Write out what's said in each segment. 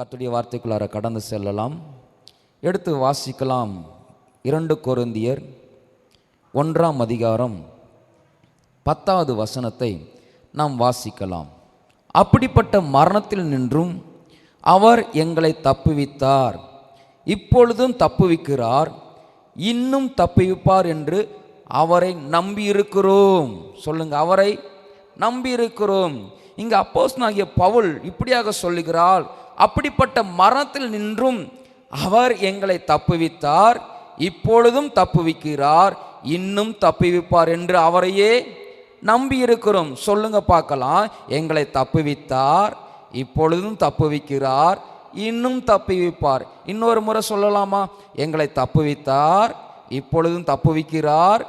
கத்துடைய வார்த்தைக்குள்ளார கடந்து செல்லலாம். எடுத்து வாசிக்கலாம். இரண்டு கொருந்தியர் ஒன்றாம் அதிகாரம் பத்தாவது வசனத்தை நாம் வாசிக்கலாம். அப்படிப்பட்ட மரணத்தில் நின்றும் அவர் எங்களை தப்புவித்தார். இப்பொழுதும் தப்புவிக்கிறார். இன்னும் தப்புவிப்பார் என்று அவரை நம்பியிருக்கிறோம். சொல்லுங்க அவரை நம்பியிருக்கிறோம். இங்க ஆகிய பவுல் இப்படியாக சொல்லுகிறார் அப்படிப்பட்ட மரணத்தில் நின்றும் அவர் எங்களை தப்புவித்தார் இப்பொழுதும் தப்புவிக்கிறார் இன்னும் தப்புவிப்பார் என்று அவரையே நம்பி இருக்கிறோம் சொல்லுங்க பார்க்கலாம். எங்களை தப்புவித்தார் இப்பொழுதும் தப்புவிக்கிறார் இன்னும் தப்புவிப்பார். இன்னொரு முறை சொல்லலாமா? எங்களை தப்புவித்தார் இப்பொழுதும் தப்புவிக்கிறார்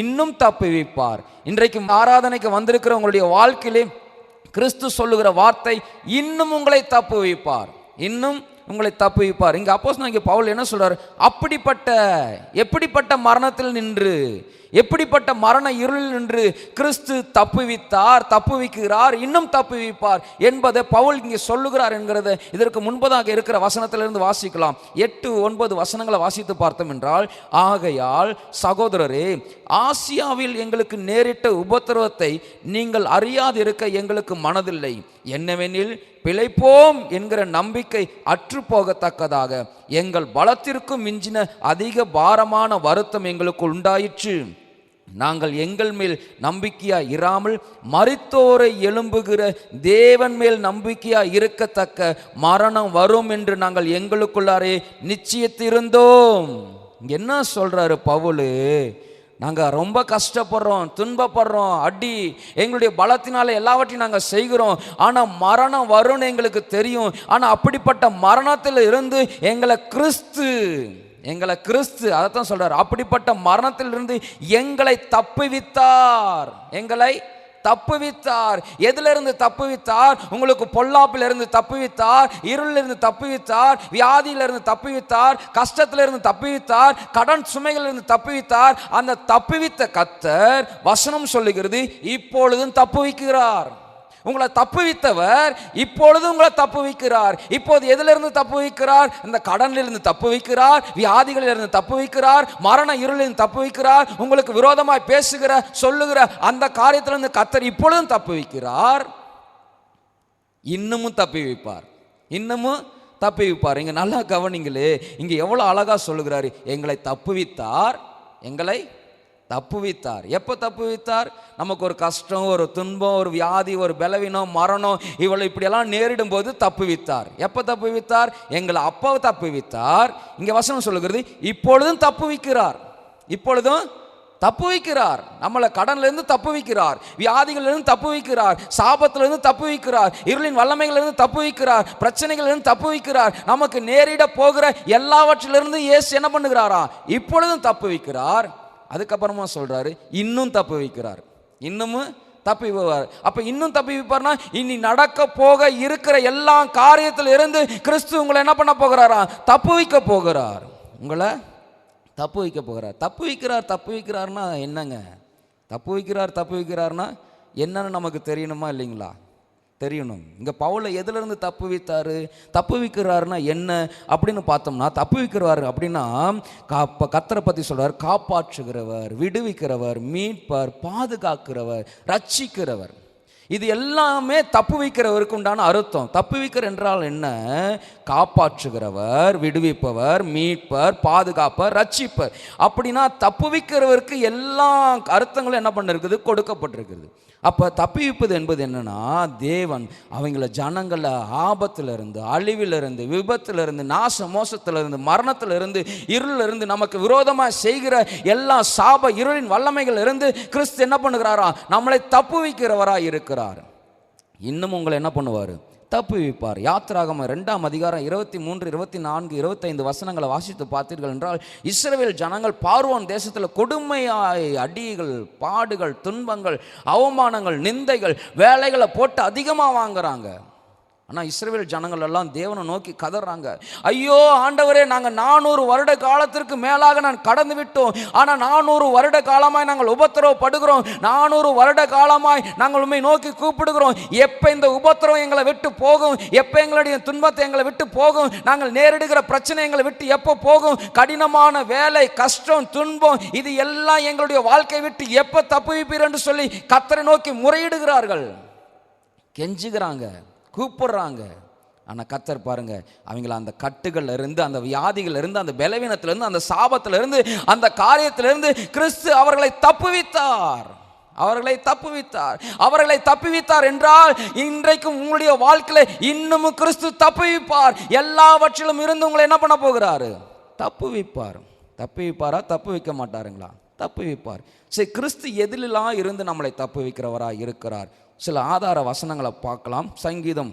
இன்னும் தப்புவிப்பார். இன்றைக்கு ஆராதனைக்கு வந்திருக்கிற உங்களுடைய வாழ்க்கையிலே கிறிஸ்து சொல்லுகிற வார்த்தை இன்னும் உங்களை தப்பு வைப்பார். இன்னும் உங்களை தப்புவிப்பார் இங்கே அப்போஸ் இங்கே பவுல் என்ன சொல்கிறார் அப்படிப்பட்ட எப்படிப்பட்ட மரணத்தில் நின்று எப்படிப்பட்ட மரண இருளில் நின்று கிறிஸ்து தப்புவித்தார் தப்புவிக்கிறார் இன்னும் தப்புவிப்பார் என்பதை பவுல் இங்கே சொல்லுகிறார் என்கிறத இதற்கு முன்பதாக இருக்கிற வசனத்திலிருந்து வாசிக்கலாம். எட்டு ஒன்பது வசனங்களை வாசித்து பார்த்தோம் என்றால் ஆகையால் சகோதரரே ஆசியாவில் எங்களுக்கு நேரிட்ட உபத்திரவத்தை நீங்கள் அறியாதிருக்க எங்களுக்கு மனதில்லை. என்னவெனில் பிழைப்போம் என்கிற நம்பிக்கை அற்று போகத்தக்கதாக எங்கள் பலத்திற்கும் மிஞ்சின அதிக பாரமான வருத்தம் எங்களுக்கு உண்டாயிற்று. நாங்கள் எங்கள் மேல் நம்பிக்கையா இராமல் மறித்தோரை எழும்புகிற தேவன் மேல் நம்பிக்கையா இருக்கத்தக்க மரணம் வரும் என்று நாங்கள் எங்களுக்குள்ளாரே நிச்சயத்திருந்தோம். என்ன சொல்றாரு பவுலு? நாங்கள் ரொம்ப கஷ்டப்படுறோம் துன்பப்படுறோம் அடி எங்களுடைய பலத்தினால எல்லாவற்றையும் நாங்கள் செய்கிறோம். ஆனால் மரணம் வரும்னு எங்களுக்கு தெரியும். ஆனால் அப்படிப்பட்ட மரணத்தில் இருந்து எங்களை கிறிஸ்து எங்களை கிறிஸ்து அதைத்தான் சொல்கிறார் அப்படிப்பட்ட மரணத்திலிருந்து எங்களை தப்புவித்தார். எங்களை தப்புவித்தார். எதிலிருந்து தப்புவித்தார்? உங்களுக்கு பொல்லாப்பிலிருந்து தப்புவித்தார் இருளிலிருந்து தப்புவித்தார் வியாதியிலிருந்து தப்புவித்தார் கஷ்டத்திலிருந்து தப்புவித்தார் கடன் சுமைகளிலிருந்து தப்புவித்தார். அந்த தப்புவித்த கத்தர் வசனம் சொல்லுகிறது இப்பொழுதும் தப்புவிக்கிறார். உங்களை தப்புவித்தவர் இப்பொழுது உங்களை தப்புவிக்கிறார். இப்போது எதிலிருந்து தப்புவிக்கிறார்? இந்த கடனிலிருந்து தப்புவிக்கிறார் வியாதிகளிலிருந்து தப்புவிக்கிறார் மரண இருளிலிருந்து தப்புவிக்கிறார் உங்களுக்கு விரோதமாய் பேசுகிற சொல்லுகிற அந்த காரியத்திலிருந்து கத்தர் இப்பொழுதும் தப்புவிக்கிறார். இன்னமும் தப்பி வைப்பார் இன்னமும் தப்பி வைப்பார் இங்கே நல்லா கவனிங்களே இங்கே எவ்வளோ அழகாக சொல்லுகிறாரு எங்களை தப்புவித்தார் எங்களை தப்புவித்தார் எப்போ தப்புவித்தார் நமக்கு ஒரு கஷ்டம் ஒரு துன்பம் ஒரு வியாதி ஒரு பலவீனம் மரணம் இவளை இப்படியெல்லாம் நேரிடும் போது தப்புவித்தார் எப்போ தப்புவித்தார் எங்களை அப்போ தப்புவித்தார் இங்கே வசனம் சொல்லுகிறது இப்பொழுதும் தப்புவிக்கிறார் இப்பொழுதும் தப்பு வைக்கிறார் நம்மளை கடன்லேருந்து தப்பு வைக்கிறார் வியாதிகளிலிருந்து தப்பு வைக்கிறார் சாபத்திலிருந்து தப்பு வைக்கிறார் இருளின் வல்லமைகளிலிருந்து தப்பு வைக்கிறார் பிரச்சனைகள்லேருந்து தப்பு வைக்கிறார் நமக்கு நேரிட போகிற எல்லாவற்றிலிருந்து இயேசு என்ன பண்ணுகிறாரா? இப்பொழுதும் தப்பு வைக்கிறார் அதுக்கப்புறமா சொல்கிறாரு இன்னும் தப்பு வைக்கிறார். இன்னமும் தப்பி வைப்பார். அப்போ இன்னும் தப்பி வைப்பார்னா இனி நடக்க போக இருக்கிற எல்லா காரியத்தில் இருந்து கிறிஸ்து உங்களை என்ன பண்ண போகிறாரா? தப்பு வைக்க போகிறார். உங்களை தப்பு வைக்க போகிறார். தப்பு வைக்கிறார் தப்பு வைக்கிறார்னா என்னங்க? தப்பு வைக்கிறார் தப்பு வைக்கிறார்னா என்னன்னு நமக்கு தெரியணுமா இல்லைங்களா? தெரியணும். இங்கே பவுலை எதுலேருந்து தப்பு வைத்தாரு? தப்பு வைக்கிறாருன்னா என்ன? அப்படின்னு பார்த்தோம்னா தப்பு வைக்கிறாரு அப்படின்னா காப்ப கத்தரை பற்றி சொல்கிறார் காப்பாற்றுகிறவர் விடுவிக்கிறவர் மீட்பர் பாதுகாக்கிறவர் ரட்சிக்கிறவர். இது எல்லாமே தப்பு வைக்கிறவருக்கு உண்டான அர்த்தம். தப்பு வைக்கிற என்றால் என்ன? காப்பாற்றுகிறவர் விடுவிப்பவர் மீட்பர் பாதுகாப்பர் ரட்சிப்பர். அப்படின்னா தப்பு வைக்கிறவருக்கு எல்லா அர்த்தங்களும் என்ன பண்ணிருக்குது? கொடுக்கப்பட்டிருக்குது. அப்போ தப்பிவிப்பது என்பது என்னென்னா தேவன் அவங்கள ஜனங்களை ஆபத்திலிருந்து இருந்து விபத்திலிருந்து இருந்து நாச மோசத்திலிருந்து இருந்து இருளிலிருந்து இருளில் இருந்து நமக்கு விரோதமாக செய்கிற எல்லா சாப இருளின் வல்லமைகள் இருந்து கிறிஸ்து என்ன பண்ணுகிறாரா? நம்மளை தப்பு வைக்கிறவராக இருக்கிறார் இன்னும் உங்களை என்ன பண்ணுவார்? தப்புவிப்பார் யாத்ராகம ரெண்டாம் அதிகாரம் இருபத்தி மூன்று இருபத்தி நான்கு இருபத்தைந்து வசனங்களை வாசித்து பார்த்தீர்கள் என்றால் இஸ்ரேல் ஜனங்கள் பார்வோன் தேசத்தில் கொடுமையாய் அடிகள் பாடுகள் துன்பங்கள் அவமானங்கள் நிந்தைகள் வேலைகளை போட்டு அதிகமாக வாங்குறாங்க. ஆனால் இஸ்ரேல் ஜனங்கள் எல்லாம் தேவனை நோக்கி கதறாங்க. ஐயோ ஆண்டவரே நாங்கள் நானூறு வருட காலத்திற்கு மேலாக நான் கடந்து விட்டோம். ஆனால் நானூறு வருட காலமாய் நாங்கள் உபத்திரவப்படுகிறோம். நானூறு வருட காலமாய் நாங்கள் உண்மை நோக்கி கூப்பிடுகிறோம். எப்போ இந்த உபத்திரவம் எங்களை விட்டு போகும்? எப்போ எங்களுடைய துன்பத்தை எங்களை விட்டு போகும்? நாங்கள் நேரிடுகிற பிரச்சனை எங்களை விட்டு எப்போ போகும்? கடினமான வேலை கஷ்டம் துன்பம் இது எல்லாம் எங்களுடைய வாழ்க்கை விட்டு எப்போ தப்புவிப்பீர் என்று சொல்லி கத்தரை நோக்கி முறையிடுகிறார்கள். கெஞ்சுகிறாங்க. கூப்பிடுறாங்க. ஆனால் கத்தர் பாருங்க அவங்கள அந்த கட்டுகள்ல இருந்து அந்த வியாதிகள்ல இருந்து அந்த பலவீனத்திலிருந்து அந்த சாபத்திலிருந்து அந்த காரியத்திலிருந்து கிறிஸ்து அவர்களை தப்புவித்தார். அவர்களை தப்புவித்தார். அவர்களை தப்புவித்தார் என்றால் இன்றைக்கும் உங்களுடைய வாழ்க்கையில இன்னமும் கிறிஸ்து தப்புவிப்பார். எல்லாவற்றிலும் இருந்து உங்களை என்ன பண்ண போகிறாரு? தப்புவிப்பார். தப்புவிப்பாரா? தப்பு வைக்க மாட்டாருங்களா? தப்புவிப்பார். சரி கிறிஸ்து எதிலெல்லாம் இருந்து நம்மளை தப்புவிக்கிறவராக இருக்கிறார்? சில ஆதார வசனங்களை பார்க்கலாம். சங்கீதம்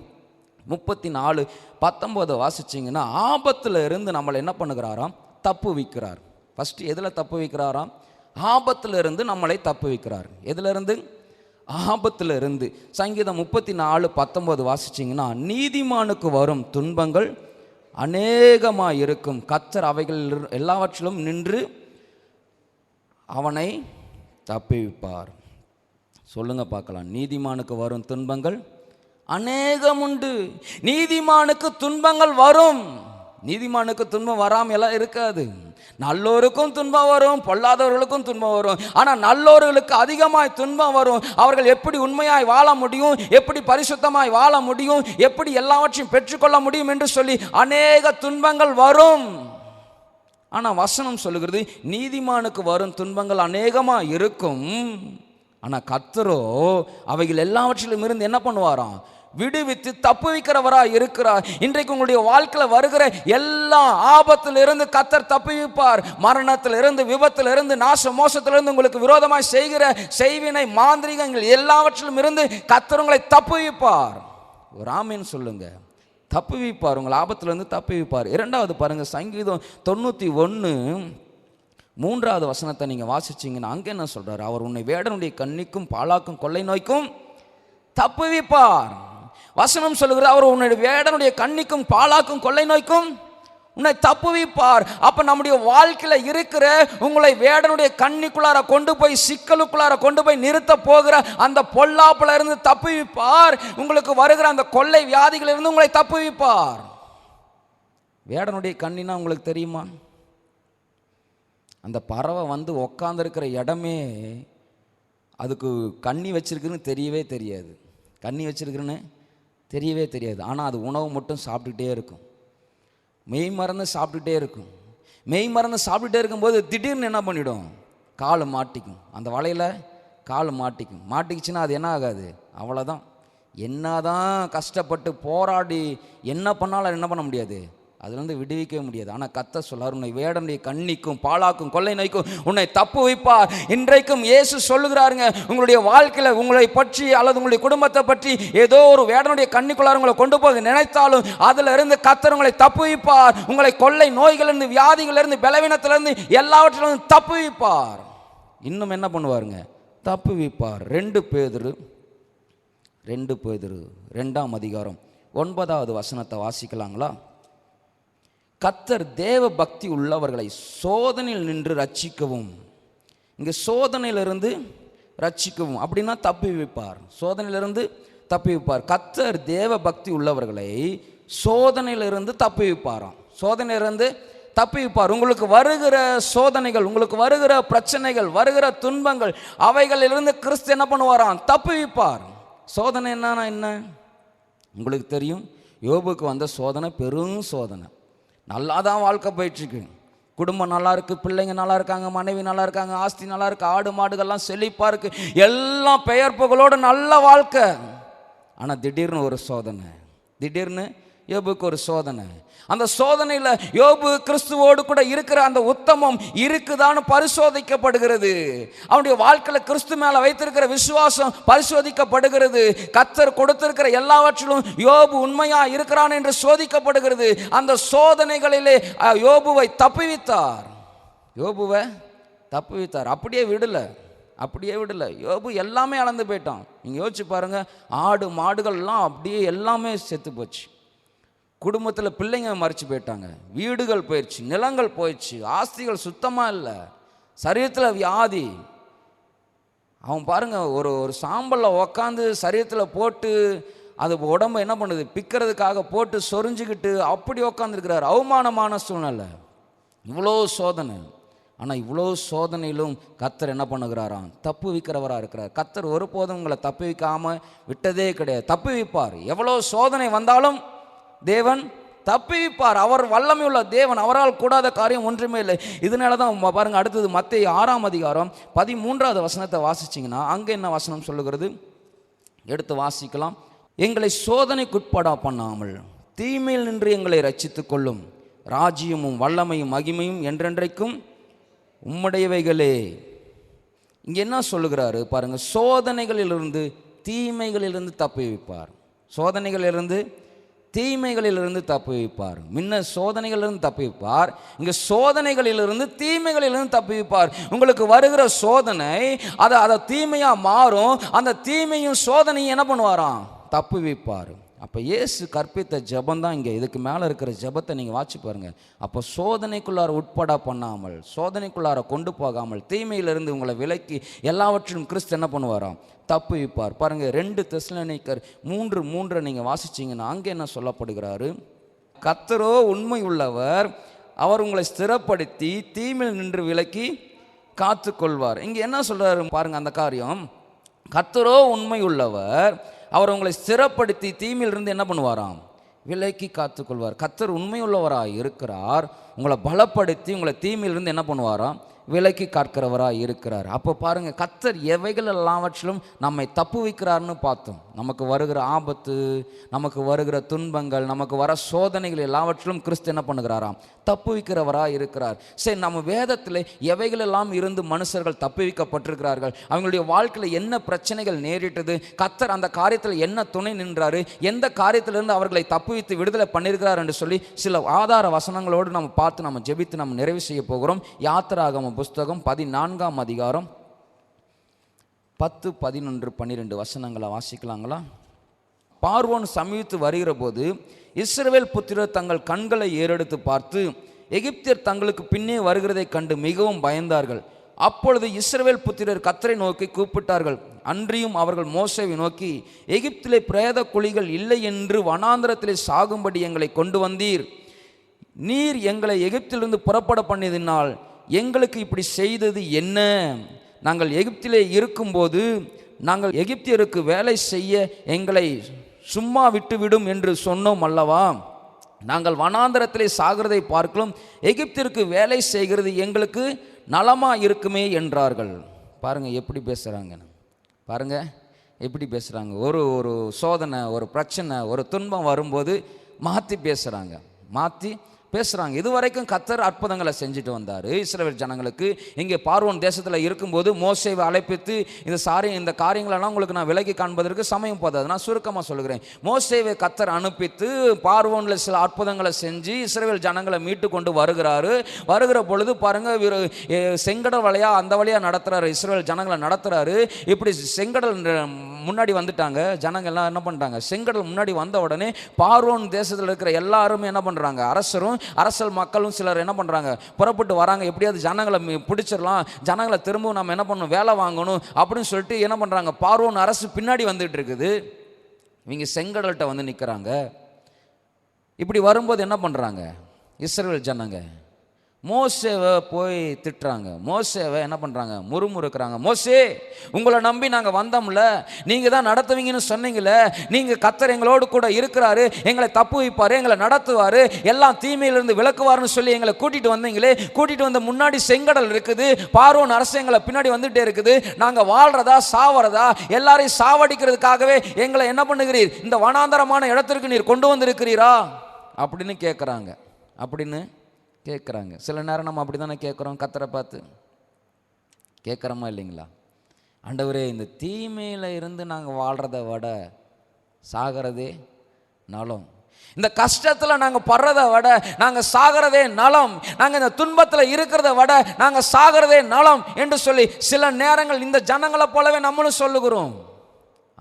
முப்பத்தி நாலு பத்தொம்போது வாசிச்சிங்கன்னா ஆபத்தில் இருந்து நம்மளை என்ன பண்ணுகிறாராம்? தப்பு வைக்கிறார் ஃபஸ்ட்டு எதில் தப்பு வைக்கிறாராம் ஆபத்தில் இருந்து நம்மளை தப்பு வைக்கிறார் எதிலிருந்து ஆபத்தில் இருந்து. சங்கீதம் முப்பத்தி நாலு பத்தொம்போது வாசிச்சிங்கன்னா நீதிமானுக்கு வரும் துன்பங்கள் அநேகமாக இருக்கும். கத்தர் அவைகள் எல்லாவற்றிலும் நின்று அவனை தப்புவிப்பார் சொல்லுங்க பார்க்கலாம். நீதிமானுக்கு வரும் துன்பங்கள் அநேகம் உண்டு நீதிமானுக்கு துன்பங்கள் வரும். நீதிமானுக்கு துன்பம் வராமல் எல்லாம் இருக்காது. நல்லோருக்கும் துன்பம் வரும் பொல்லாதவர்களுக்கும் துன்பம் வரும். ஆனால் நல்லோர்களுக்கு அதிகமாய் துன்பம் வரும். அவர்கள் எப்படி உண்மையாய் வாழ முடியும்? எப்படி பரிசுத்தமாய் வாழ முடியும்? எப்படி எல்லாவற்றையும் பெற்றுக்கொள்ள முடியும் என்று சொல்லி அநேக துன்பங்கள் வரும். ஆனால் வசனம் சொல்லுகிறது நீதிமானுக்கு வரும் துன்பங்கள் அநேகமாக இருக்கும். ஆனால் கத்தரோ அவைகள் எல்லாவற்றிலும் இருந்து என்ன பண்ணுவாராம்? விடுவித்து தப்புவிக்கிறவரா இருக்கிறார். இன்றைக்கு உங்களுடைய வாழ்க்கையில் வருகிற எல்லா ஆபத்திலிருந்து கத்தர் தப்புவிப்பார் மரணத்திலிருந்து விபத்திலிருந்து நாச மோசத்திலிருந்து உங்களுக்கு விரோதமாக செய்கிற செய்வினை மாந்திரிகங்கள் எல்லாவற்றிலும் இருந்து கத்தர் உங்களை தப்புவிப்பார். ஒரு ஆமீன் சொல்லுங்க. தப்புவிப்பார். உங்கள் ஆபத்திலிருந்து தப்புவிப்பார். இரண்டாவது பாருங்கள் சங்கீதம் தொண்ணூற்றி ஒன்று மூன்றாவது வசனத்தை நீங்கள் வாசிச்சீங்கன்னா அங்கே என்ன சொல்கிறார் அவர் உன்னை வேடனுடைய கண்ணிக்கும் பாலாக்கும் கொள்ளை நோய்க்கும் தப்புவிப்பார். வசனம் சொல்லுகிறார் அவர் உன்னுடைய வேடனுடைய கண்ணிக்கும் பாலாக்கும் கொள்ளை நோய்க்கும் உன்னை தப்புவிப்பார். அப்போ நம்முடைய வாழ்க்கையில் இருக்கிற உங்களை வேடனுடைய கண்ணிக்குள்ளார கொண்டு போய் சிக்கலுக்குள்ளார கொண்டு போய் நிறுத்த போகிற அந்த பொல்லாப்புல இருந்து தப்புவிப்பார். உங்களுக்கு வருகிற அந்த கொள்ளை வியாதிகளிலிருந்து இருந்து உங்களை தப்புவிப்பார். வேடனுடைய கண்ணினா உங்களுக்கு தெரியுமா? அந்த பறவை வந்து உக்காந்துருக்கிற இடமே அதுக்கு கண்ணி வச்சிருக்குன்னு தெரியவே தெரியாது. கண்ணி வச்சிருக்குன்னு தெரியவே தெரியாது. ஆனால் அது உணவு மட்டும் சாப்பிட்டுக்கிட்டே இருக்கும். மெய் மறந்து சாப்பிட்டுட்டே இருக்கும். மெய் மறந்து சாப்பிட்டுட்டே இருக்கும்போது திடீர்னு என்ன பண்ணிடும்? கால் மாட்டிக்கும். அந்த வலையில் கால் மாட்டிக்கும். மாட்டிக்கிச்சுன்னா அது என்ன ஆகாது? அவ்வளோதான் என்னதான் கஷ்டப்பட்டு போராடி என்ன பண்ணாலும் என்ன பண்ண முடியாது? அதுலேருந்து விடுவிக்கவே முடியாது. ஆனால் கத்த சொல்லார் உன்னை வேடனுடைய கண்ணிக்கும் பாலாக்கும் கொள்ளை நோய்க்கும் உன்னை தப்பு வைப்பார். இன்றைக்கும் இயேசு சொல்லுகிறாருங்க உங்களுடைய வாழ்க்கையில் உங்களை பற்றி அல்லது உங்களுடைய குடும்பத்தை பற்றி ஏதோ ஒரு வேடனுடைய கண்ணிக்குள்ளார் உங்களை கொண்டு போக நினைத்தாலும் அதில் இருந்து கத்தர் உங்களை தப்பு வைப்பார். உங்களை கொள்ளை நோய்களிலிருந்து வியாதிகளிலிருந்து பலவீனத்திலிருந்து எல்லாவற்றிலிருந்து தப்பு வைப்பார். இன்னும் என்ன பண்ணுவாருங்க? தப்பு வைப்பார். ரெண்டு பேதரு ரெண்டு பேதரு ரெண்டாம் அதிகாரம் ஒன்பதாவது வசனத்தை வாசிக்கலாங்களா? கத்தர் தேவ பக்தி உள்ளவர்களை சோதனையில் நின்று ரட்சிக்கவும் இங்கே சோதனையிலிருந்து ரட்சிக்கவும் அப்படின்னா தப்பி வைப்பார். சோதனையிலிருந்து தப்பி வைப்பார். கத்தர் தேவ பக்தி உள்ளவர்களை சோதனையிலிருந்து தப்பி வைப்பாராம். சோதனையிலிருந்து தப்பி வைப்பார். உங்களுக்கு வருகிற சோதனைகள் உங்களுக்கு வருகிற பிரச்சனைகள் வருகிற துன்பங்கள் அவைகளிலிருந்து கிறிஸ்து என்ன பண்ணுவாராம்? தப்பி வைப்பார். சோதனை என்னன்னா என்ன? உங்களுக்கு தெரியும் யோபுக்கு வந்த சோதனை பெரும் சோதனை. நல்லா தான் வாழ்க்கை போயிட்டுருக்கு. குடும்பம் நல்லா இருக்குது பிள்ளைங்க நல்லா இருக்காங்க மனைவி நல்லா இருக்காங்க ஆஸ்தி நல்லா இருக்குது ஆடு மாடுகள்லாம் செழிப்பாக இருக்கு. எல்லாம் பெயர்ப்புகளோடு நல்ல வாழ்க்கை. ஆனால் திடீர்னு ஒரு சோதனை. திடீர்னு யோபுக்கு ஒரு சோதனை. அந்த சோதனையில் யோபு கிறிஸ்துவோடு கூட இருக்கிற அந்த உத்தமம் இருக்குதான்னு பரிசோதிக்கப்படுகிறது. அவனுடைய வாழ்க்கையில் கிறிஸ்து மேலே வைத்திருக்கிற விசுவாசம் பரிசோதிக்கப்படுகிறது. கத்தர் கொடுத்திருக்கிற எல்லாவற்றிலும் யோபு உண்மையா இருக்கிறான் என்று சோதிக்கப்படுகிறது. அந்த சோதனைகளிலே யோபுவை தப்புவித்தார். யோபுவை தப்புவித்தார். அப்படியே விடலை. அப்படியே விடலை. யோபு எல்லாமே அளந்து போயிட்டான். நீங்கள் யோசிச்சு பாருங்கள் ஆடு மாடுகள்லாம் அப்படியே எல்லாமே செத்து போச்சு. குடும்பத்தில் பிள்ளைங்க மறிச்சு போயிட்டாங்க. வீடுகள் போயிடுச்சு நிலங்கள் போயிடுச்சு ஆஸ்திகள் சுத்தமாக இல்லை. சரீரத்தில் வியாதி. அவன் பாருங்க ஒரு ஒரு சாம்பலில் உக்காந்து சரீரத்தில் போட்டு அது உடம்ப என்ன பண்ணுது? பிக்கிறதுக்காக போட்டு சொரிஞ்சுக்கிட்டு அப்படி உக்காந்துருக்கிறார். அவமானமான சூழ்நிலை. இவ்வளோ சோதனை. ஆனால் இவ்வளோ சோதனையிலும் கத்தர் என்ன பண்ணுகிறாராம்? தப்பு விற்கிறவராக இருக்கிறார். கத்தர் ஒருபோதும் உங்களை தப்பு வைக்காம விட்டதே கிடையாது. தப்பு வைப்பார். எவ்வளோ சோதனை வந்தாலும் தேவன் தப்பிப்பார் அவர் வல்லமை உள்ள தேவன். அவரால் கூடாத காரியம் ஒன்றுமே இல்லை. இதனால தான் பாருங்கள் அடுத்தது மத்திய ஆறாம் அதிகாரம் பதிமூன்றாவது வசனத்தை வாசிச்சிங்கன்னா அங்கே என்ன வசனம் சொல்லுகிறது? எடுத்து வாசிக்கலாம். எங்களை சோதனைக்குட்படா பண்ணாமல் தீமையில் நின்று எங்களை ரட்சித்துக் கொள்ளும் ராஜ்யமும் வல்லமையும் மகிமையும் என்றென்றைக்கும் உம்முடையவைகளே. இங்கே என்ன சொல்லுகிறாரு? பாருங்கள் சோதனைகளிலிருந்து தீமைகளிலிருந்து தப்பி வைப்பார் சோதனைகளிலிருந்து தீமைகளிலிருந்து தப்பி வைப்பார் முன்ன சோதனைகளிலிருந்து தப்பி வைப்பார் இங்கே சோதனைகளிலிருந்து தீமைகளிலிருந்து தப்பி வைப்பார் உங்களுக்கு வருகிற சோதனை அதை அதை தீமையாக மாறும். அந்த தீமையும் சோதனையும் என்ன பண்ணுவாராம்? தப்பு வைப்பார் அப்போ இயேசு கற்பித்த ஜெபம் தான் இங்கே. இதுக்கு மேலே இருக்கிற ஜெபத்தை நீங்கள் வாட்சி பாருங்கள் அப்போ சோதனைக்குள்ளார உட்பட பண்ணாமல் சோதனைக்குள்ளார கொண்டு போகாமல் தீமையிலிருந்து உங்களை விலக்கி எல்லாவற்றிலும் கிறிஸ்து என்ன பண்ணுவாராம்? தப்பு வைப்பார் பாருங்கள் ரெண்டு தெஸ்லனிக்கர் மூன்று மூன்றை நீங்கள் வாசிச்சீங்கன்னா அங்கே என்ன சொல்லப்படுகிறாரு? கத்தரோ உண்மை உள்ளவர் அவர் உங்களை ஸ்திரப்படுத்தி தீமையில் நின்று விலக்கி காத்துக்கொள்வார். இங்கே என்ன சொல்கிறாரு பாருங்கள் அந்த காரியம்? கத்தரோ உண்மை உள்ளவர் அவர் உங்களை ஸ்திரப்படுத்தி தீமையிலிருந்து என்ன பண்ணுவாராம்? விலக்கி காத்துக்கொள்வார். கத்தர் உண்மையுள்ளவராக இருக்கிறார். உங்களை பலப்படுத்தி உங்களை தீமையிலிருந்து என்ன பண்ணுவாராம்? விலக்கி காக்கிறவராக இருக்கிறார். அப்போ பாருங்கள் கத்தர் எவைகள் எல்லாவற்றிலும் நம்மை தப்பு வைக்கிறார்னு பார்த்தோம். நமக்கு வருகிற ஆபத்து நமக்கு வருகிற துன்பங்கள் நமக்கு வர சோதனைகள் எல்லாவற்றிலும் கிறிஸ்து என்ன பண்ணுகிறாராம்? தப்பு வைக்கிறவராக இருக்கிறார். சரி நம்ம வேதத்தில் எவைகள் எல்லாம் இருந்து மனுஷர்கள் தப்பு வைக்கப்பட்டிருக்கிறார்கள்? அவங்களுடைய வாழ்க்கையில் என்ன பிரச்சனைகள் நேரிட்டது? கத்தர் அந்த காரியத்தில் என்ன துணை நின்றாரு? எந்த காரியத்திலிருந்து அவர்களை தப்பு வைத்து விடுதலை பண்ணியிருக்கிறார் என்று சொல்லி சில ஆதார வசனங்களோடு நம்ம பார்த்து நம்ம ஜெபித்து நம்ம நிறைவு செய்ய போகிறோம். யாத்திராகம புஸ்தகம் பதினான்காம் அதிகாரம் பத்து பதினொன்று பன்னிரெண்டு வசனங்களை வாசிக்கலாங்களா? பார்வோன் சமீபித்து வருகிற போது இஸ்ரவேல் புத்திரர் தங்கள் கண்களை ஏறெடுத்து பார்த்து எகிப்தியர் தங்களுக்கு பின்னே வருகிறதை கண்டு மிகவும் பயந்தார்கள். அப்பொழுது இஸ்ரவேல் புத்திரர் கத்தரை நோக்கி கூப்பிட்டார்கள். அன்றியும் அவர்கள் மோசவை நோக்கி எகிப்திலே பிரேத குழிகள் இல்லை என்று வனாந்திரத்திலே சாகும்படி எங்களை கொண்டு வந்தீர். நீர் எங்களை எகிப்திலிருந்து புறப்பட பண்ணியதினால் எங்களுக்கு இப்படி செய்தது என்ன? நாங்கள் எகிப்திலே இருக்கும்போது நாங்கள் எகிப்தியருக்கு வேலை செய்ய எங்களை சும்மா விட்டுவிடும் என்று சொன்னோம் அல்லவா? நாங்கள் வனாந்தரத்திலே சாகிறதை பார்க்கலாம் எகிப்திற்கு வேலை செய்கிறது எங்களுக்கு நலமாக இருக்குமே என்றார்கள். பாருங்கள் எப்படி பேசுகிறாங்க பாருங்கள் எப்படி பேசுகிறாங்க ஒரு ஒரு சோதனை ஒரு பிரச்சனை ஒரு துன்பம் வரும்போது மாற்றி பேசுகிறாங்க மாற்றி பேசுகிறாங்க இதுவரைக்கும் கத்தர் அற்புதங்களை செஞ்சுட்டு வந்தார். இஸ்ரேல் ஜனங்களுக்கு இங்கே பார்வோன் தேசத்தில் இருக்கும்போது மோசைவை அழைப்பித்து இந்த சாரி இந்த காரியங்களெல்லாம் உங்களுக்கு நான் விலகி காண்பதற்கு சமயம் போதாது. நான் சுருக்கமாக சொல்கிறேன் மோசேவை கத்தர் அனுப்பித்து பார்வோனில் சில அற்புதங்களை செஞ்சு இஸ்ரேல் ஜனங்களை மீட்டு கொண்டு வருகிறாரு. வருகிற பொழுது பாருங்க செங்கடல் வழியாக அந்த வழியாக நடத்துகிறாரு இஸ்ரேல் ஜனங்களை நடத்துகிறாரு இப்படி செங்கடல் முன்னாடி வந்துட்டாங்க. ஜனங்கள்லாம் என்ன பண்ணுறாங்க செங்கடல் முன்னாடி வந்த உடனே பார்வோன் தேசத்தில் இருக்கிற எல்லாருமே என்ன பண்ணுறாங்க அரசரும் அரசல் மக்களும் சிலர் என்ன பண்ணுறாங்க புறப்பட்டு வராங்க. எப்படியாவது ஜனங்களை மி- பிடிச்சிடலாம். ஜனங்களை திரும்பவும் நம்ம என்ன பண்ணணும்? வேலை வாங்கணும் அப்படின்னு சொல்லிட்டு என்ன பண்ணுறாங்க பார்வோன் அரசு பின்னாடி வந்துகிட்டு இருக்குது. இவங்க செங்கடல்கிட்ட வந்து நிற்கிறாங்க இப்படி வரும்போது என்ன பண்ணுறாங்க இஸ்ரேல் ஜனங்க மோசேவை போய் திட்டுறாங்க. மோசேவை என்ன பண்ணுறாங்க முறுமுறுக்கிறாங்க. மோசே உங்களை நம்பி நாங்கள் வந்தோம்ல. நீங்கள் தான் நடத்துவீங்கன்னு சொன்னீங்களே நீங்கள் கத்தர் எங்களோடு கூட இருக்கிறாரு. எங்களை தப்பு வைப்பார் எங்களை நடத்துவார். எல்லாம் தீமையிலிருந்து விளக்குவார்னு சொல்லி எங்களை கூட்டிகிட்டு வந்தீங்களே. கூட்டிகிட்டு வந்த முன்னாடி செங்கடல் இருக்குது. பார்வோன் அரசு எங்களை பின்னாடி வந்துகிட்டே இருக்குது. நாங்கள் வாழ்கிறதா சாவறதா எல்லாரையும் சாவடிக்கிறதுக்காகவே எங்களை என்ன பண்ணுகிறீர்? இந்த வனாந்தரமான இடத்திற்கு நீர் கொண்டு வந்திருக்கிறீரா? அப்படின்னு கேட்குறாங்க அப்படின்னு கேட்குறாங்க. சில நேரம் நம்ம அப்படி தானே கேட்குறோம் கத்தரை பார்த்து. கேட்குறோமா இல்லைங்களா? ஆண்டவரே இந்த தீமையில் இருந்து நாங்கள் வாழ்கிறத விட சாகிறதே நலம். இந்த கஷ்டத்தில் நாங்கள் படுறதை விட நாங்கள் சாகிறதே நலம். நாங்கள் இந்த துன்பத்தில் இருக்கிறத விட நாங்கள் சாகிறதே நலம் என்று சொல்லி சில நேரங்கள் இந்த ஜனங்களை போலவே நம்மளும் சொல்லுகிறோம்.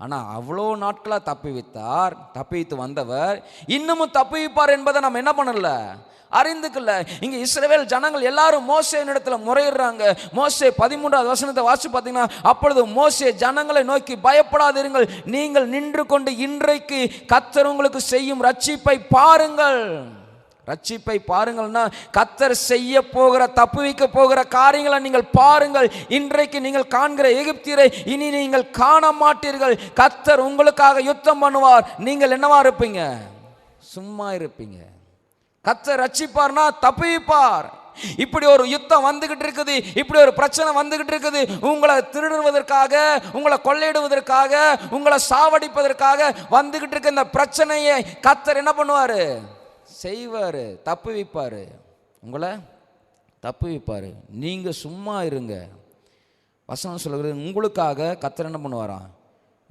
ஆனால் அவ்வளோ நாட்களாக தப்பி வைத்தார் தப்பி வைத்து வந்தவர் இன்னமும் தப்பி வைப்பார் என்பதை நம்ம என்ன பண்ணல? அறிந்துக்கல. இங்க இஸ்ரேவேல் ஜனங்கள் எல்லாரும் மோசே இடத்துல முறையிடுறாங்க. மோசே பதிமூன்றாவது வசனத்தை வாசி பார்த்தீங்கன்னா அப்பொழுது மோசே ஜனங்களை நோக்கி பயப்படாதிருங்கள். நீங்கள் நின்று கொண்டு இன்றைக்கு கத்தர் உங்களுக்கு செய்யும் ரட்சிப்பை பாருங்கள். ரட்சிப்பை பாருங்கள்னா கத்தர் செய்ய போகிற தப்புவிக்க போகிற காரியங்களை நீங்கள் பாருங்கள். இன்றைக்கு நீங்கள் காண்கிற எகிப்தியரை இனி நீங்கள் காண மாட்டீர்கள் கத்தர் உங்களுக்காக யுத்தம் பண்ணுவார். நீங்கள் என்னவா இருப்பீங்க? சும்மா இருப்பீங்க. கத்தர் ரட்சிப்பார்னா தப்பிப்பார் இப்படி ஒரு யுத்தம் வந்துகிட்டு இருக்குது இப்படி ஒரு பிரச்சனை வந்துகிட்டு இருக்குது. உங்களை திருடுவதற்காக உங்களை கொள்ளையிடுவதற்காக உங்களை சாவடிப்பதற்காக வந்துகிட்டு இருக்க இந்த பிரச்சனையை கத்தர் என்ன பண்ணுவார்? செய்வார் தப்பு வைப்பார் உங்களை தப்பு வைப்பார் நீங்கள் சும்மா இருங்க. வசனம் சொல்கிறது உங்களுக்காக கத்தர் என்ன பண்ணுவாராம்?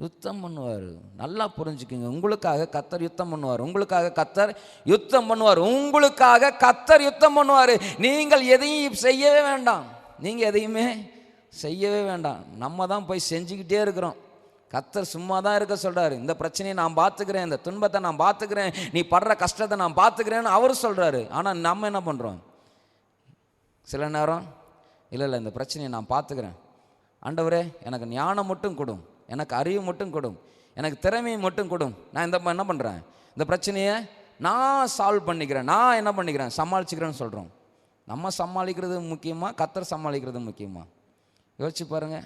யுத்தம் பண்ணுவார். நல்லா புரிஞ்சுக்குங்க. உங்களுக்காக கத்தர் யுத்தம் பண்ணுவார். உங்களுக்காக கத்தர் யுத்தம் பண்ணுவார். உங்களுக்காக கத்தர் யுத்தம் பண்ணுவார். நீங்கள் எதையும் செய்யவே வேண்டாம். நீங்கள் எதையுமே செய்யவே வேண்டாம். நம்ம தான் போய் செஞ்சுக்கிட்டே இருக்கிறோம். கத்தர் சும்மா தான் இருக்க சொல்கிறாரு இந்த பிரச்சனையை நான் பார்த்துக்கிறேன். இந்த துன்பத்தை நான் பார்த்துக்கிறேன். நீ படுற கஷ்டத்தை நான் பார்த்துக்கிறேன்னு அவர் சொல்கிறாரு ஆனால் நம்ம என்ன பண்ணுறோம் சில நேரம் இல்லை இல்லை இந்த பிரச்சனையை நான் பார்த்துக்கிறேன். ஆண்டவரே எனக்கு ஞானம் மட்டும் கொடும் எனக்கு அறிவு மட்டும் கொடும். எனக்கு திறமையை மட்டும் கொடும். நான் இந்த என்ன பண்ணுறேன் இந்த பிரச்சனையை நான் சால்வ் பண்ணிக்கிறேன். நான் என்ன பண்ணிக்கிறேன்? சமாளிச்சுக்கிறேன்னு சொல்கிறோம் நம்ம சமாளிக்கிறது முக்கியமாக கத்தர் சமாளிக்கிறது முக்கியமாக யோசிச்சு பாருங்க.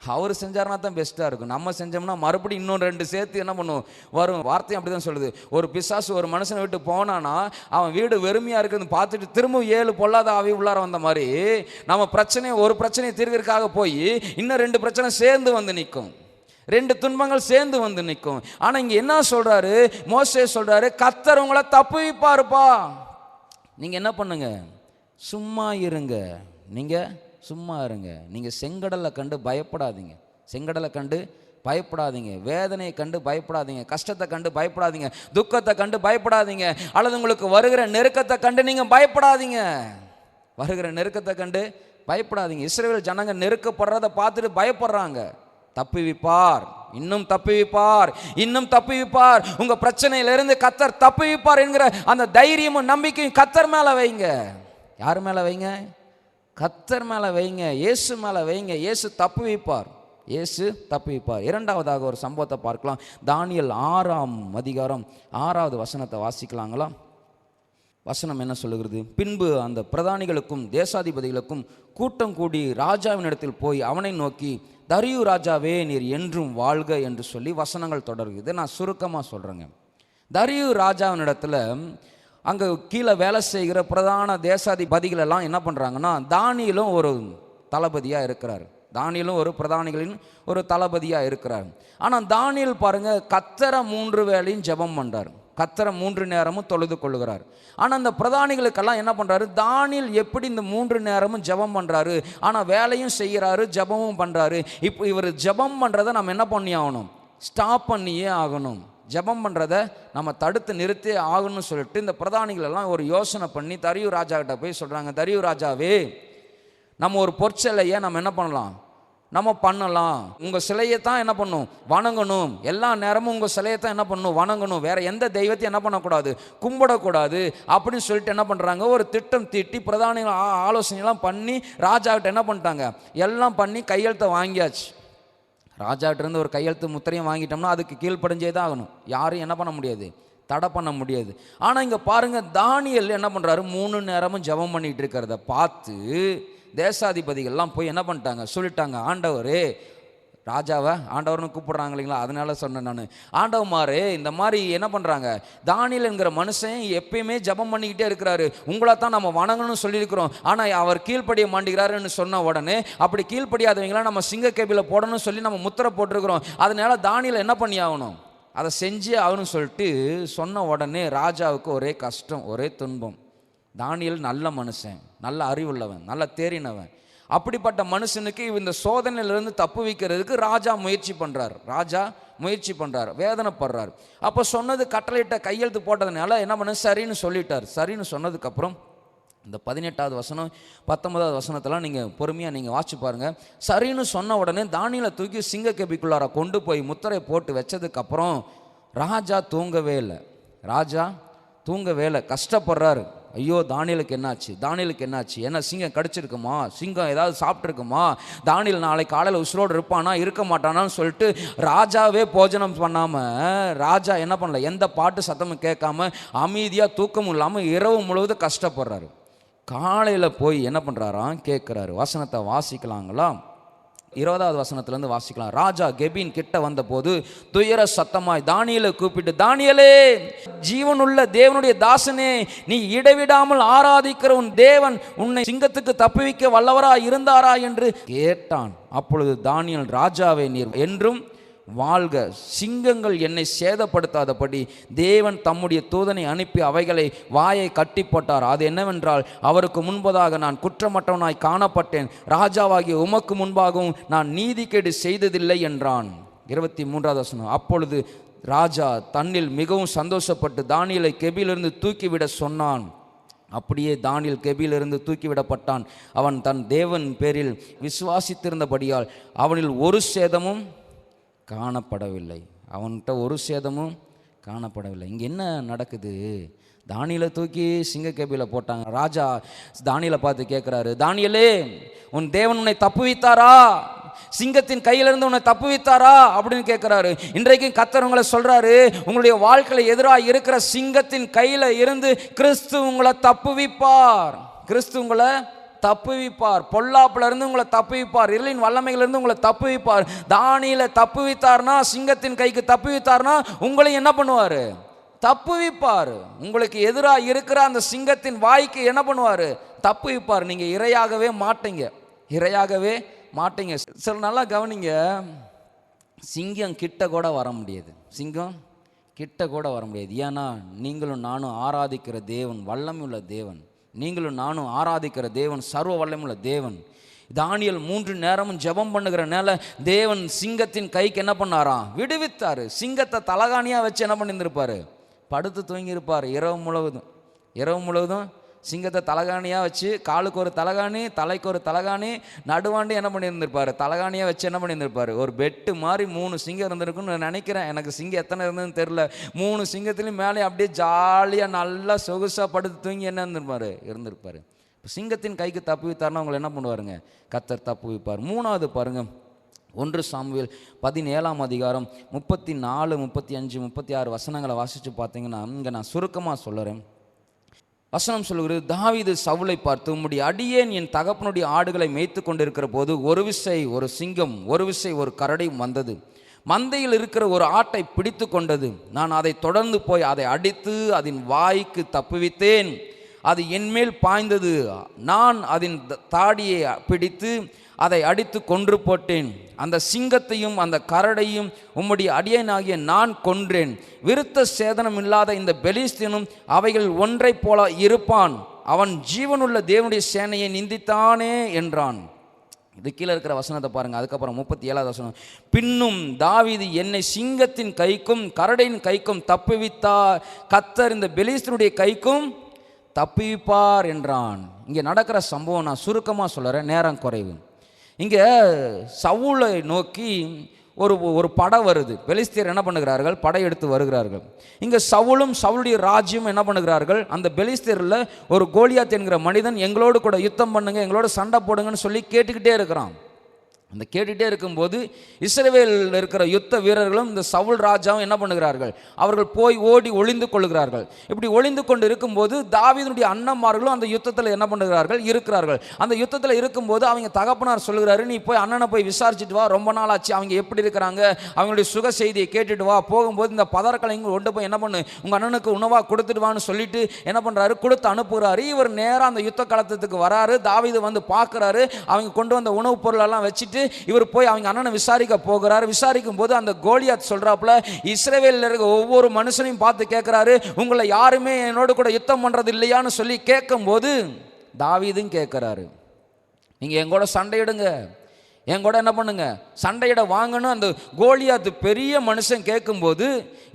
அவர் செஞ்சாருன்னா தான் பெஸ்ட்டாக இருக்கும். நம்ம செஞ்சோம்னா மறுபடியும் இன்னொன்று ரெண்டு சேர்த்து என்ன பண்ணுவோம்? வரும். வார்த்தையும் அப்படி தான் சொல்லுது. ஒரு பிசாசு ஒரு மனுஷனை விட்டு போனானா அவன் வீடு வெறுமையாக இருக்குதுன்னு பார்த்துட்டு திரும்ப ஏழு பொல்லாத ஆவி உள்ளார வந்த மாதிரி நம்ம பிரச்சனையை ஒரு பிரச்சனையை தீர்க்கிறதுக்காக போய் இன்னும் ரெண்டு பிரச்சனை சேர்ந்து வந்து நிற்கும் ரெண்டு துன்பங்கள் சேர்ந்து வந்து நிற்கும். ஆனால் இங்கே என்ன சொல்கிறாரு மோசே சொல்கிறாரு கத்தர் உங்களை தப்பு வைப்பாருப்பா நீங்கள் என்ன பண்ணுங்க? சும்மா இருங்க. நீங்கள் சும்மா இருங்க. நீங்கள் செங்கடலை கண்டு பயப்படாதீங்க. செங்கடலை கண்டு பயப்படாதீங்க. வேதனையை கண்டு பயப்படாதீங்க. கஷ்டத்தை கண்டு பயப்படாதீங்க. துக்கத்தை கண்டு பயப்படாதீங்க. அல்லது உங்களுக்கு வருகிற நெருக்கத்தை கண்டு நீங்கள் பயப்படாதீங்க. வருகிற நெருக்கத்தை கண்டு பயப்படாதீங்க. இஸ்ரேல் ஜனங்க நெருக்கப்படுறத பார்த்துட்டு பயப்படுறாங்க. தப்புவிப்பார். இன்னும் தப்புவிப்பார். இன்னும் தப்புவிப்பார். உங்க பிரச்சனையிலிருந்து கத்தர் தப்புவிப்பார் என்கிற அந்த தைரியமும் நம்பிக்கையும் கத்தர் மேல வைங்க. யார் மேல வைங்க? கத்தர் மேல வைங்க. இயேசு மேல வைங்க. இயேசு தப்புவிப்பார். இயேசு தப்புவிப்பார். இரண்டாவதாக ஒரு சம்பவத்தை பார்க்கலாம். தானியல் ஆறாம் அதிகாரம் ஆறாவது வசனத்தை வாசிக்கலாங்களா? வசனம் என்ன சொல்லுகிறது? பின்பு அந்த பிரதானிகளுக்கும் தேசாதிபதிகளுக்கும் கூட்டம் கூடி ராஜாவினிடத்தில் போய் அவனை நோக்கி தரியு ராஜாவே நீர் என்றும் வாழ்க என்று சொல்லி வசனங்கள் தொடர்கிறது. நான் சுருக்கமாக சொல்கிறேங்க தரியு ராஜாவினிடத்தில் அங்கே கீழே வேலை செய்கிற பிரதான தேசாதிபதிகளெல்லாம் என்ன பண்ணுறாங்கன்னா தானியிலும் ஒரு தளபதியாக இருக்கிறார். தானியலும் ஒரு பிரதானிகளின் ஒரு தளபதியாக இருக்கிறார். ஆனால் தானியல் பாருங்கள் கத்தரை மூன்று வேளையும் ஜெபம் பண்ணுறாரு கத்தரை மூன்று நேரமும் தொழுது கொள்ளுகிறார். ஆனால் அந்த பிரதானிகளுக்கெல்லாம் என்ன பண்ணுறாரு தானியில் எப்படி இந்த மூன்று நேரமும் ஜெபம் பண்ணுறாரு ஆனால் வேலையும் செய்கிறாரு ஜெபமும் பண்ணுறாரு இப்போ இவர் ஜெபம் பண்ணுறதை நம்ம என்ன பண்ணி ஆகணும்? ஸ்டாப் பண்ணியே ஆகணும். ஜெபம் பண்ணுறத நம்ம தடுத்து நிறுத்தி ஆகணும்னு சொல்லிட்டு இந்த பிரதானிகளெல்லாம் ஒரு யோசனை பண்ணி தரியு ராஜா கிட்ட போய் சொல்கிறாங்க தரியு ராஜாவே நம்ம ஒரு பொற்சிலையை நம்ம என்ன பண்ணலாம்? நம்ம பண்ணலாம். உங்கள் சிலையை தான் என்ன பண்ணும்? வணங்கணும். எல்லா நேரமும் உங்கள் சிலையை தான் என்ன பண்ணணும் வணங்கணும். வேற எந்த தெய்வத்தையும் என்ன பண்ணக்கூடாது? கும்பிடக்கூடாது. அப்படின்னு சொல்லிட்டு என்ன பண்ணுறாங்க ஒரு திட்டம் தீட்டி பிரதானிகள் ஆலோசனைலாம் பண்ணி ராஜாக்கிட்ட என்ன பண்ணிட்டாங்க? எல்லாம் பண்ணி கையெழுத்தை வாங்கியாச்சு. ராஜாட்ட இருந்து ஒரு கையெழுத்து முத்திரையும் வாங்கிட்டோம்னா அதுக்கு கீழ்ப்படிஞ்சே தான் ஆகணும். யாரும் என்ன பண்ண முடியாது. தடை பண்ண முடியாது. ஆனால் இங்கே பாருங்கள் தானியல் என்ன பண்ணுறாரு மூணு நேரமும் ஜெபம் பண்ணிகிட்டு இருக்கிறத பார்த்து தேசாதிபதிகள்லாம் போய் என்ன பண்ணிட்டாங்க? சொல்லிட்டாங்க ஆண்டவர் ராஜாவை ஆண்டவர்னு கூப்பிடுறாங்க இல்லைங்களா? அதனால சொன்னேன் நான். ஆண்டவமாரு இந்த மாதிரி என்ன பண்ணுறாங்க தானியல் என்கிற மனுஷன் எப்பயுமே ஜெபம் பண்ணிக்கிட்டே இருக்கிறாரு. உங்களை தான் நம்ம வணங்கணும்னு சொல்லியிருக்கிறோம். ஆனால் அவர் கீழ்ப்படிய மாட்டேங்கிறாருன்னு சொன்ன உடனே அப்படி கீழ்ப்படியாதவங்களாம் நம்ம சிங்க கேபியில் போடணும்னு சொல்லி நம்ம முத்திரை போட்டிருக்கிறோம். அதனால தானியில் என்ன பண்ணி ஆகணும்? அதை செஞ்சே ஆகணும்னு சொல்லிட்டு சொன்ன உடனே ராஜாவுக்கு ஒரே கஷ்டம் ஒரே துன்பம். தானியல் நல்ல மனுஷன் நல்ல அறிவுள்ளவன் நல்ல தேறினவன். அப்படிப்பட்ட மனுஷனுக்கு இந்த சோதனையிலிருந்து தப்பு வைக்கிறதுக்கு ராஜா முயற்சி பண்ணுறார் ராஜா முயற்சி பண்ணுறார் வேதனைப்படுறார். அப்போ சொன்னது கட்டளையிட்ட கையெழுத்து போட்டதுனால என்ன பண்ண சரின்னு சொல்லிட்டார். சரின்னு சொன்னதுக்கப்புறம் இந்த பதினெட்டாவது வசனம் பத்தொன்பதாவது வசனத்தெல்லாம் நீங்கள் பொறுமையாக நீங்கள் வாட்சி பாருங்கள் சரின்னு சொன்ன உடனே தானியலை தூக்கி சிங்க கெபிக்குள்ளார கொண்டு போய் முத்திரை போட்டு வச்சதுக்கப்புறம் ராஜா தூங்கவே இல்லை. ராஜா தூங்கவே இல்லை. கஷ்டப்படுறாரு. ஐயோ தானியலுக்கு என்னாச்சு? தானியலுக்கு என்னாச்சு? என்ன சிங்கம் கடிச்சிருக்குமா? சிங்கம் ஏதாவது சாப்பிட்ருக்குமா தானியல் நாளை காலையில் உசுரோடு இருப்பானா? இருக்க மாட்டானான்னு சொல்லிட்டு ராஜாவே போஜனம் பண்ணாமல் ராஜா என்ன பண்ணல? எந்த பாட்டு சத்தமும் கேட்காம அமைதியாக தூக்கமும் இல்லாமல் இரவு முழுவதும் கஷ்டப்படுறாரு. காலையில் போய் என்ன பண்ணுறாராம் கேட்குறாரு. வசனத்தை வாசிக்கலாங்களா? இருபதாவது வசனத்துலேருந்து வாசிக்கலாம். ராஜா கெபின் கிட்ட வந்தபோது துயர சத்தமாய் தானியலை கூப்பிட்டு தானியலே ஜீவனுள்ள தேவனுடைய தாசனே நீ இடைவிடாமல் ஆராதிக்கிற உன் தேவன் உன்னை சிங்கத்துக்கு தப்புவிக்க வல்லவரா இருந்தாரா? என்று கேட்டான். அப்பொழுது தானியல் ராஜாவை நீர் என்றும் வாழ்க. சிங்கங்கள் என்னை சேதப்படுத்தாதபடி தேவன் தம்முடைய தூதனை அனுப்பி அவைகளை வாயை கட்டி போட்டார் அது என்னவென்றால் அவருக்கு முன்பதாக நான் குற்றமற்றவனாய் காணப்பட்டேன். ராஜாவாகிய உமக்கு முன்பாகவும் நான் நீதிக்கேடு செய்ததில்லை என்றான். இருபத்தி மூன்றாவது வசனம். அப்பொழுது ராஜா தன்னில் மிகவும் சந்தோஷப்பட்டு தானியலை கெபிலிருந்து தூக்கிவிட சொன்னான். அப்படியே தானியல் கெபியிலிருந்து தூக்கிவிடப்பட்டான். அவன் தன் தேவன் பேரில் விசுவாசித்திருந்தபடியால் அவனில் ஒரு சேதமும் காணப்படவில்லை. அவன்கிட்ட ஒரு சேதமும் காணப்படவில்லை. இங்கே என்ன நடக்குது? தானியலை தூக்கி சிங்கக்கேபியில் போட்டாங்க. ராஜா தானியலை பார்த்து கேட்குறாரு தானியலே உன் தேவன் உன்னை தப்புவித்தாரா? சிங்கத்தின் கையிலிருந்து உன்னை தப்புவித்தாரா? அப்படின்னு கேட்குறாரு இன்றைக்கும் கத்தர் உங்களை உங்களுடைய வாழ்க்கையில் எதிராக இருக்கிற சிங்கத்தின் கையில் இருந்து கிறிஸ்து உங்களை தப்புவிப்பார். கிறிஸ்து உங்களை தப்புவிப்பார். பொல்லாப்பிலிருந்து உங்களை தப்புவிப்பார். இருளின் வல்லமையிலிருந்து உங்களை தப்புவிப்பார். தானியில் தப்புவித்தார்னா சிங்கத்தின் கைக்கு தப்புவித்தார்னா உங்களை என்ன பண்ணுவார்? தப்புவிப்பார். உங்களுக்கு எதிராக இருக்கிற அந்த சிங்கத்தின் வாய்க்கு என்ன பண்ணுவார்? தப்புவிப்பார். நீங்கள் இரையாகவே மாட்டீங்க. இரையாகவே மாட்டீங்க. சில நல்லா கவனிங்க. சிங்கம் கிட்ட கூட வர முடியாது. சிங்கம் கிட்ட கூட வர முடியாது. ஏன்னா நீங்களும் நானும் ஆராதிக்கிற தேவன் வல்லமையுள்ள தேவன். நீங்களும் நானும் ஆராதிக்கிற தேவன் சர்வ வல்லமுள்ள தேவன். தானியல் மூன்று நேரமும் ஜெபம் பண்ணுகிறனால தேவன் சிங்கத்தின் கைக்கு என்ன பண்ணாராம் விடுவித்தார். சிங்கத்தை தலகாணியாக வச்சு என்ன பண்ணியிருந்திருப்பார் படுத்து தூங்கியிருப்பார். இரவு முழுவதும். இரவு முழுவதும் சிங்கத்தை தலகாணியாக வச்சு காலுக்கு ஒரு தலகாணி தலைக்கு ஒரு தலகாணி நடுவாண்டு என்ன பண்ணியிருந்திருப்பார்? தலகாணியாக வச்சு என்ன பண்ணியிருந்திருப்பாரு? ஒரு பெட்டு மாதிரி மூணு சிங்கம் இருந்திருக்குன்னு நான் நினைக்கிறேன். எனக்கு சிங்கம் எத்தனை இருந்ததுன்னு தெரில மூணு சிங்கத்துலேயும் மேலே அப்படியே ஜாலியாக நல்லா சொகுசாக படுத்து தூங்கி என்ன இருந்திருப்பார்? இருந்திருப்பார். இப்போ சிங்கத்தின் கைக்கு தப்பு வைத்தார்னா அவங்களை என்ன பண்ணுவாருங்க? கத்தர் தப்பு வைப்பார். மூணாவது பாருங்கள் ஒன்று சாமுவேல் பதினேழாம் அதிகாரம் முப்பத்தி நாலு முப்பத்தி அஞ்சு முப்பத்தி ஆறு வசனங்களை வாசித்து பார்த்தீங்கன்னா இங்கே நான் சுருக்கமாக சொல்லுறேன். வசனம் சொல்லுகிறது தாவீது சவுளை பார்த்து உம்முடைய அடியேன் என் தகப்பனுடைய ஆடுகளை மேய்த்து கொண்டிருக்கிற போது ஒரு விசை ஒரு சிங்கம் ஒரு விசை ஒரு கரடையும் வந்தது. மந்தையில் இருக்கிற ஒரு ஆட்டை பிடித்து கொண்டது. நான் அதை தொடர்ந்து போய் அதை அடித்து அதன் வாய்க்கு தப்புவித்தேன். அது என்மேல் பாய்ந்தது. நான் அதன் த- தாடியை பிடித்து அதை அடித்து கொன்று போட்டேன். அந்த சிங்கத்தையும் அந்த கரடையும் உம்முடைய அடியனாகிய நான் கொன்றேன். விருத்த சேதனம் இல்லாத இந்த பெலிஸ்தீனும் அவைகள் ஒன்றைப் போல இருப்பான். அவன் ஜீவனுள்ள தேவனுடைய சேனையை நிந்தித்தானே என்றான். இது கீழே இருக்கிற வசனத்தை பாருங்க. அதுக்கப்புறம் முப்பத்தி ஏழாவது வசனம். பின்னும் தாவிது என்னை சிங்கத்தின் கைக்கும் கரடையின் கைக்கும் தப்புவித்தா கத்தர் இந்த பெலிஸ்தனுடைய கைக்கும் தப்பிப்பார் என்றான். இங்கே நடக்கிற சம்பவம் நான் சுருக்கமாக சொல்கிறேன் நேரம் குறைவு. இங்கே சவுளை நோக்கி ஒரு ஒரு படை வருது. பெலிஸ்தியர் என்ன பண்ணுகிறார்கள்? படையெடுத்து வருகிறார்கள். இங்கே சவுளும் சவுளுடைய ராஜ்யம் என்ன பண்ணுகிறார்கள்? அந்த பெலிஸ்தியரில் ஒரு கோலியாத் என்கிற மனிதன் எங்களோடு கூட யுத்தம் பண்ணுங்க எங்களோட சண்டை போடுங்கன்னு சொல்லி கேட்டுக்கிட்டே இருக்கிறான். அந்த கேட்டுகிட்டே இருக்கும்போது இஸ்ரேவேலில் இருக்கிற யுத்த வீரர்களும் இந்த சவுல் ராஜாவும் என்ன பண்ணுகிறார்கள்? அவர்கள் போய் ஓடி ஒளிந்து கொள்கிறார்கள். இப்படி ஒளிந்து கொண்டு இருக்கும்போது தாவீதனுடைய அண்ணன்மார்களும் அந்த யுத்தத்தில் என்ன பண்ணுகிறார்கள்? இருக்கிறார்கள். அந்த யுத்தத்தில் இருக்கும்போது அவங்க தகப்பனார் சொல்லுகிறாரு நீ போய் அண்ணனை போய் விசாரிச்சுட்டு வா. ரொம்ப நாள் ஆச்சு. அவங்க எப்படி இருக்கிறாங்க? அவங்களுடைய சுக செய்தியை கேட்டுட்டு வா. போகும்போது இந்த பதற்கலைங்க கொண்டு போய் என்ன பண்ணு? உங்கள் அண்ணனுக்கு உணவாக கொடுத்துட்டு வான்னு சொல்லிட்டு என்ன பண்ணுறாரு கொடுத்து அனுப்புகிறாரு இவர் நேராக அந்த யுத்த களத்துக்கு வராரு. தாவீது வந்து பார்க்குறாரு. அவங்க கொண்டு வந்த உணவுப் பொருளெல்லாம் வச்சுட்டு இவர் போய் அவங்க அண்ணனை விசாரிக்க போகிறாரு. விசாரிக்கும் போது அந்த கோலியாத் சொல்கிறாப்புல இஸ்ரேவேலில் இருக்க ஒவ்வொரு மனுஷனையும் பார்த்து கேட்குறாரு உங்களை யாருமே என்னோட கூட யுத்தம் பண்ணுறது இல்லையான்னு சொல்லி கேட்கும்போது தாவீதும் கேட்குறாரு நீங்கள் என் கூட சண்டையிடுங்க என் கூட என்ன பண்ணுங்க? சண்டையிட வாங்கணும் அந்த கோலியாத்து பெரிய மனுஷன் கேட்கும்போது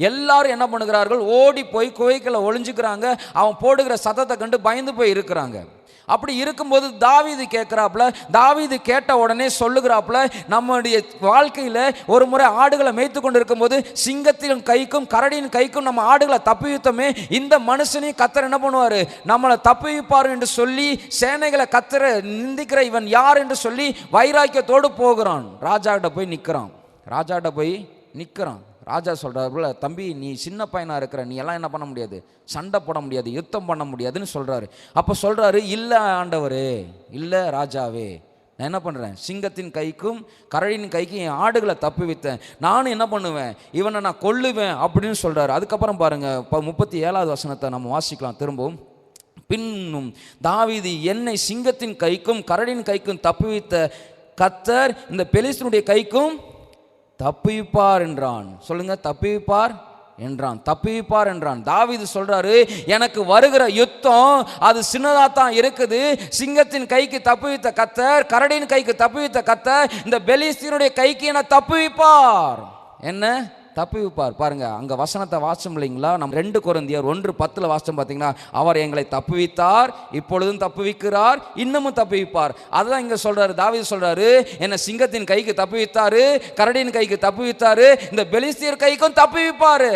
எல்லாரும் என்ன பண்ணுகிறார்கள்? ஓடி போய் குகைக்குள்ள ஒளிஞ்சுக்கிறாங்க. அவன் போடுகிற சத்தத்தை கண்டு பயந்து போய் இருக்கிறாங்க. அப்படி இருக்கும்போது தாவீது கேட்குறாப்புல தாவீது கேட்ட உடனே சொல்லுகிறாப்புல நம்முடைய வாழ்க்கையில் ஒரு முறை ஆடுகளை மேய்த்து கொண்டு இருக்கும்போது சிங்கத்தின் கைக்கும் கரடியின் கைக்கும் நம்ம ஆடுகளை தப்பிவித்தோமே இந்த மனுஷனையும் கத்தர் என்ன பண்ணுவார்? நம்மளை தப்பிவிப்பார் என்று சொல்லி சேனைகளை கத்தர நிந்திக்கிற இவன் யார் என்று சொல்லி வைராக்கியத்தோடு போகிறான். ராஜாக்கிட்ட போய் நிற்கிறான். ராஜாகிட்ட போய் நிற்கிறான். ராஜா சொல்கிறாருல தம்பி நீ சின்ன பையனாக இருக்கிற நீ எல்லாம் என்ன பண்ண முடியாது? சண்டை போட முடியாது யுத்தம் பண்ண முடியாதுன்னு சொல்கிறாரு அப்போ சொல்கிறாரு இல்லை ஆண்டவர் இல்லை ராஜாவே நான் என்ன பண்ணுறேன் சிங்கத்தின் கைக்கும் கரடியின் கைக்கும் என் ஆடுகளை தப்பி வைத்தேன் நானும் என்ன பண்ணுவேன்? இவனை நான் கொல்லுவேன் அப்படின்னு சொல்கிறாரு அதுக்கப்புறம் பாருங்கள் இப்போ முப்பத்தி ஏழாவது வசனத்தை நம்ம வாசிக்கலாம் திரும்பவும். பின்னும் தாவிதி என்னை சிங்கத்தின் கைக்கும் கரடின் கைக்கும் தப்புவித்த கத்தர் இந்த பெலிஸ்தனுடைய கைக்கும் தப்பிப்பார் என்றான். சொல்லுங்க தப்பிப்பார் என்றான். தப்பிப்பார் என்றான். தாவிது சொல்றாரு எனக்கு வருகிற யுத்தம் அது சின்னதாக தான் இருக்குது. சிங்கத்தின் கைக்கு தப்புவித்த கத்தர் கரடியின் கைக்கு தப்புவித்த கத்தர் இந்த பெலிஸ்தீனுடைய கைக்கு என தப்புவிப்பார் என்ன? தப்புவிப்பார். பாருங்க அங்க வசனத்தை வாசம் இல்லைங்களா? நம்ம ரெண்டு குழந்தையர் ஒன்று பத்துல வாசம் பார்த்தீங்கன்னா அவர் எங்களை தப்புவித்தார் இப்பொழுதும் தப்புவிக்கிறார் இன்னமும் தப்புவிப்பார். அதுதான் இங்க சொல்றாரு தாவீது சொல்றாரு என்ன சிங்கத்தின் கைக்கு தப்புவித்தாரு கரடியின் கைக்கு தப்புவித்தாரு இந்த பெலிஸ்தீர் கைக்கும் தப்புவிப்பாரு.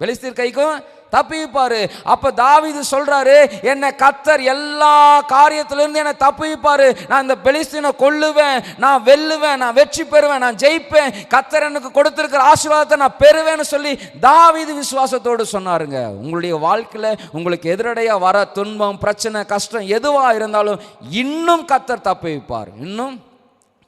பெலிஸ்தீர் கைக்கும் தப்பிப்பார் அப்போ தாவீது சொல்கிறாரு என்னை கத்தர் எல்லா காரியத்திலிருந்து என்னை தப்பிப்பார் நான் இந்த பெலிஸ்தீனை கொல்லுவேன் நான் வெல்லுவேன் நான் வெற்றி பெறுவேன் நான் ஜெயிப்பேன். கத்தர் எனக்கு கொடுத்துருக்கிற ஆசீர்வாதத்தை நான் பெறுவேன்னு சொல்லி தாவிது விசுவாசத்தோடு சொன்னாருங்க. உங்களுடைய வாழ்க்கையில் உங்களுக்கு எதிரடையாக வர துன்பம் பிரச்சனை கஷ்டம் எதுவாக இருந்தாலும் இன்னும் கத்தர் தப்பிப்பார் இன்னும்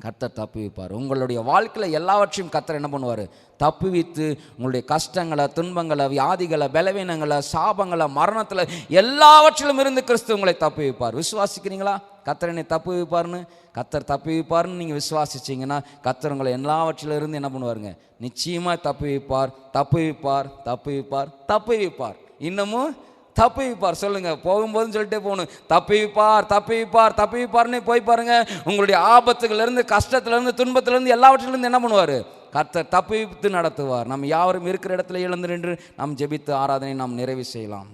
கத்தர் தப்புவிப்பார் உங்களுடைய வாழ்க்கையில் எல்லாவற்றையும் கத்தர் என்ன பண்ணுவார்? தப்புவித்து உங்களுடைய கஷ்டங்களை துன்பங்களை வியாதிகளை பலவீனங்களை சாபங்களை மரணத்தில் எல்லாவற்றிலும் இருந்து கிறிஸ்து உங்களை தப்புவிப்பார் விசுவாசிக்கிறீங்களா? கத்தர் என்னை தப்புவிப்பார்னு கத்தர் தப்புவிப்பார்னு நீங்கள் விசுவாசிச்சிங்கன்னா கத்தர் உங்களை எல்லாவற்றிலும் இருந்து என்ன பண்ணுவாருங்க? நிச்சயமாக தப்புவிப்பார் தப்புவிப்பார் தப்புவிப்பார் தப்புவிப்பார் இன்னமும் தப்பிப்பார் சொல்லுங்க போகும்போதும் சொல்லிட்டே போகணும். தப்பிப்பார் தப்பிப்பார் தப்பிப்பார்னு போய் பாருங்க உங்களுடைய ஆபத்துகள்ல இருந்து கஷ்டத்துல இருந்து எல்லாவற்றிலிருந்து என்ன பண்ணுவார்? கர்த்தர் தப்பித்து நடத்துவார். நம்ம யாவரும் இருக்கிற இடத்துல எழுந்து நின்று நாம் ஜெபித்து ஆராதனை நாம் நிறைவு செய்யலாம்.